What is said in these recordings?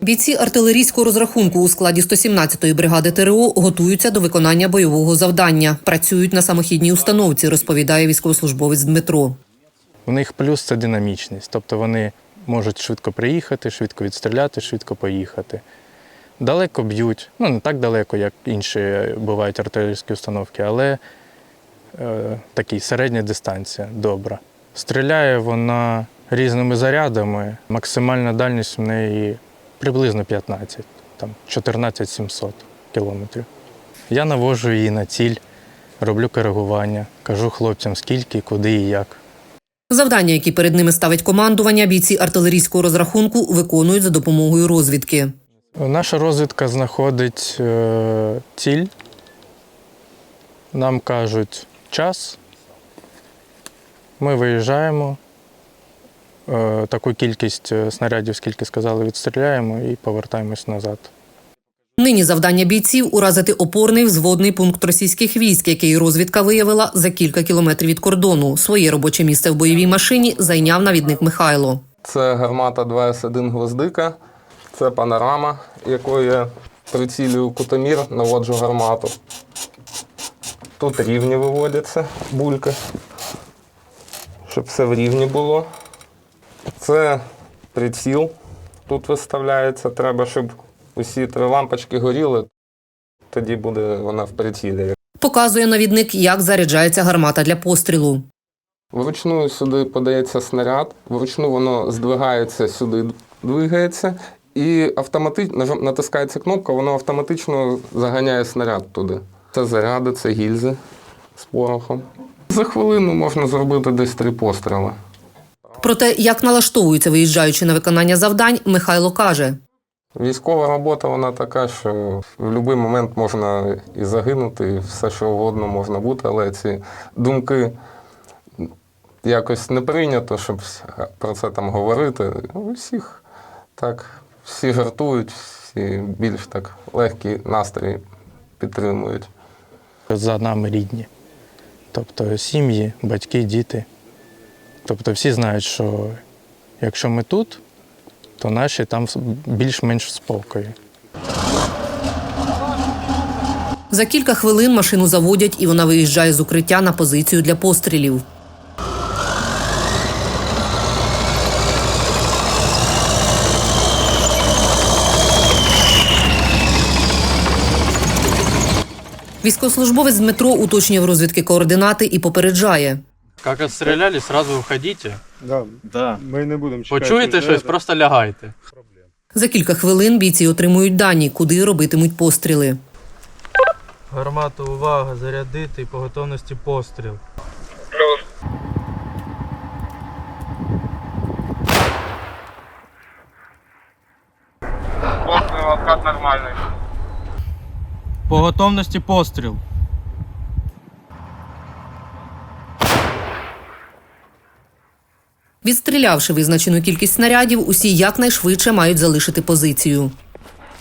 Бійці артилерійського розрахунку у складі 117-ї бригади ТРО готуються до виконання бойового завдання. Працюють на самохідній установці, розповідає військовослужбовець Дмитро. У них плюс це динамічність, тобто вони можуть швидко приїхати, швидко відстріляти, швидко поїхати. Далеко б'ють, ну не так далеко, як інші бувають артилерійські установки, але е, такий середня дистанція добра. Стріляє вона різними зарядами. Максимальна дальність в неї приблизно 15, там 14-700 кілометрів. Я навожу її на ціль, роблю коригування, кажу хлопцям, скільки, куди і як. Завдання, які перед ними ставить командування, бійці артилерійського розрахунку виконують за допомогою розвідки. Наша розвідка знаходить е, ціль. Нам кажуть час. Ми виїжджаємо. Е, таку кількість е, снарядів, скільки сказали, відстріляємо і повертаємось назад. Нині завдання бійців уразити опорний взводний пункт російських військ, який розвідка виявила за кілька кілометрів від кордону. Своє робоче місце в бойовій машині зайняв навідник Михайло. Це гармата 2С1 гвоздика, це панорама, якою я прицілюю кутомір, наводжу гармату. Тут рівні виводяться бульки, щоб все в рівні було. Це приціл. Тут виставляється. Треба, щоб усі три лампочки горіли. Тоді буде вона в прицілі. Показує навідник, як заряджається гармата для пострілу. Вручну сюди подається снаряд, вручну воно здвигається сюди, двигається, і автоматично натискається кнопка, воно автоматично заганяє снаряд туди. Це заряди, це гільзи з порохом. За хвилину можна зробити десь три постріли. Про те, як налаштовуються, виїжджаючи на виконання завдань, Михайло каже. Військова робота вона така, що в будь-який момент можна і загинути, і все що угодно можна бути, але ці думки якось не прийнято, щоб про це там говорити. У всіх так, всі жартують, всі більш так легкі настрої підтримують. За нами рідні. Тобто сім'ї, батьки, діти. Тобто всі знають, що якщо ми тут, то наші там більш-менш в. За кілька хвилин машину заводять, і вона виїжджає з укриття на позицію для пострілів. Військовослужбовець Дмитро уточнює в розвідки координати і попереджає. Як отстріляли, сразу виходіть. Да, Да. ми не будемо чекати. Почуєте вже, щось, да. просто лягайте. За кілька хвилин бійці отримують дані, куди робитимуть постріли. Гармату увага, зарядити по готовності постріл. Постріл откат нормальний. По готовності постріл. Відстрілявши визначену кількість снарядів, усі якнайшвидше мають залишити позицію.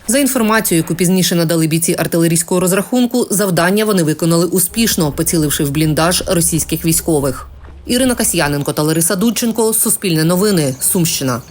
За інформацією, яку пізніше надали бійці артилерійського розрахунку, завдання вони виконали успішно, поціливши в бліндаж російських військових. Ірина Касьяненко та Лариса Дудченко Суспільне новини. Сумщина.